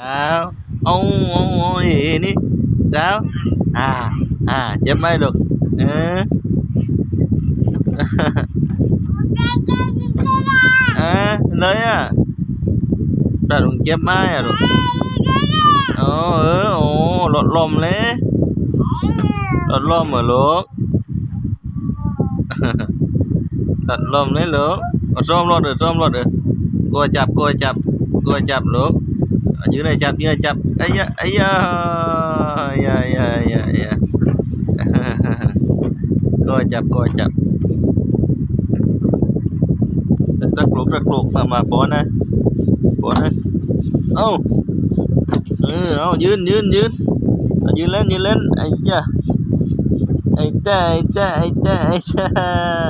ดาวเอาเอาเอานี่ดาวอ่า อ่า เจ็บไหมลูกเออเออเลยอะแต่ลุงเจ็บไหมอะลูกโอ้เออโอ้หลดลมเลยหลดลมเหรอลูกตัดลมเลยลูกลดลมรลดเด้อรอดเด้อกลัวจับกลัวจับกลัวจับลูก ở dưới này chập dưới này chập ấy ấy ơi ơi ơi ơi coi chập coi chập rất luộc rất luộc mà mà bỏ nè bỏ nè ô ừ ô dưới dưới dưới dưới lên dưới lên ấy da ấy da ấy da ấy da ấy da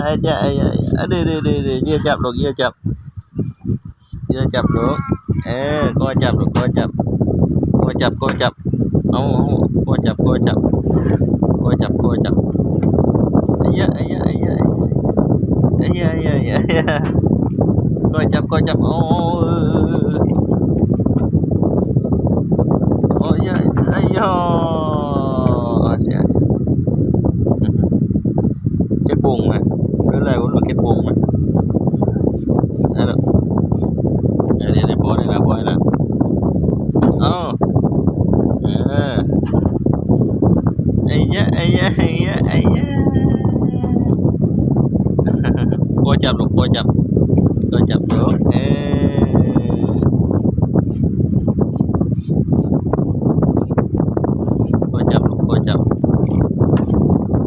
ấy da ấy da đi đi đi đi dưới chập được dưới chập dưới chập được เออก็จับก็จับก็จับก็จับ เอาก็จับก็จับก็จับก็จับไอ้ยะไอ้ยะไอ้ยะไอ้ยะไอ้ยะไอ้ยะไอะก็จับก็จับโอ้โออ้ยอเสียเก็บบงไหมหระไรวะเก็บบงไหมอะไรเดี๋ยวเดี๋ยว Bỏ đây nè, bỏ nè Ờ à. Ây da, ây da, ây da, ây Coi chậm rồi, coi chậm. Coi chậm được Ê. Coi chậm, coi chậm.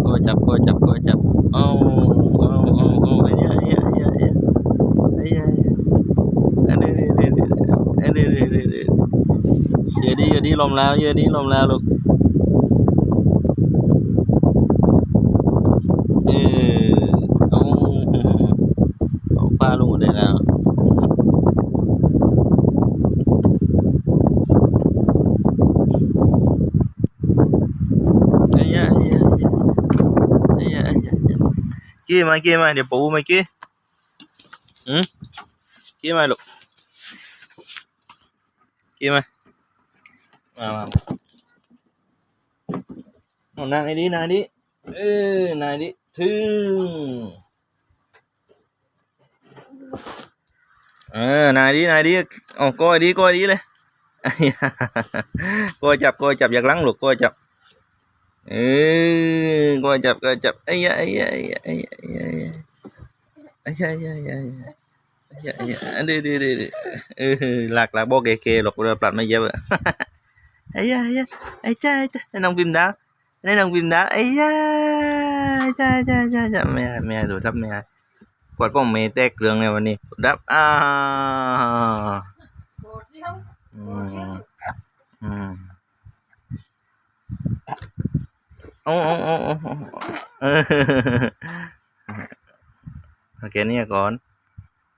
Coi chậm, coi chậm, coi chậm. Oh, oh, oh, oh, ây da, ây da, อดิดิดิดิเยดีเยอะดิลมแล้วเยอะดิลมแล้วลูกเออตองเอาป้าลงหมดเลยแล้วกี้มากี้มาเดี๋ยวปูมเกี้อืมเกี้มาลูก อนายดีนายดีโอ้ก้อยดีก้อยดีเลยก้อยจับก้อยจับอยากลังหลูกก้อยจับเออก้อยจับก้อยจับไอ้ยะไอ้ยะไอ้ยะไอ้ยะไอ้ยะไอ้ยะไอ้ยะไอย่าอย่าดื้อดื้อดื้อเออหลักหลักบอกเอเคหรอกเราปลัดไม่เยอะอะไอ้ยาไอ้ยาไอ้จ้าไอ้จ้าไอ้น้องพิมดาวไอ้น้องพิมดาวไอ้ยาไอ้จ้าไอ้จ้าไอ้จ้าจ้าแม่แม่ดูรับแม่กวาดป้องเมย์แตกเรื่องเลยวันนี้รับอ้าอืมอืมโอ้โอ้โอ้โอ้โอเคเนี่ยก่อน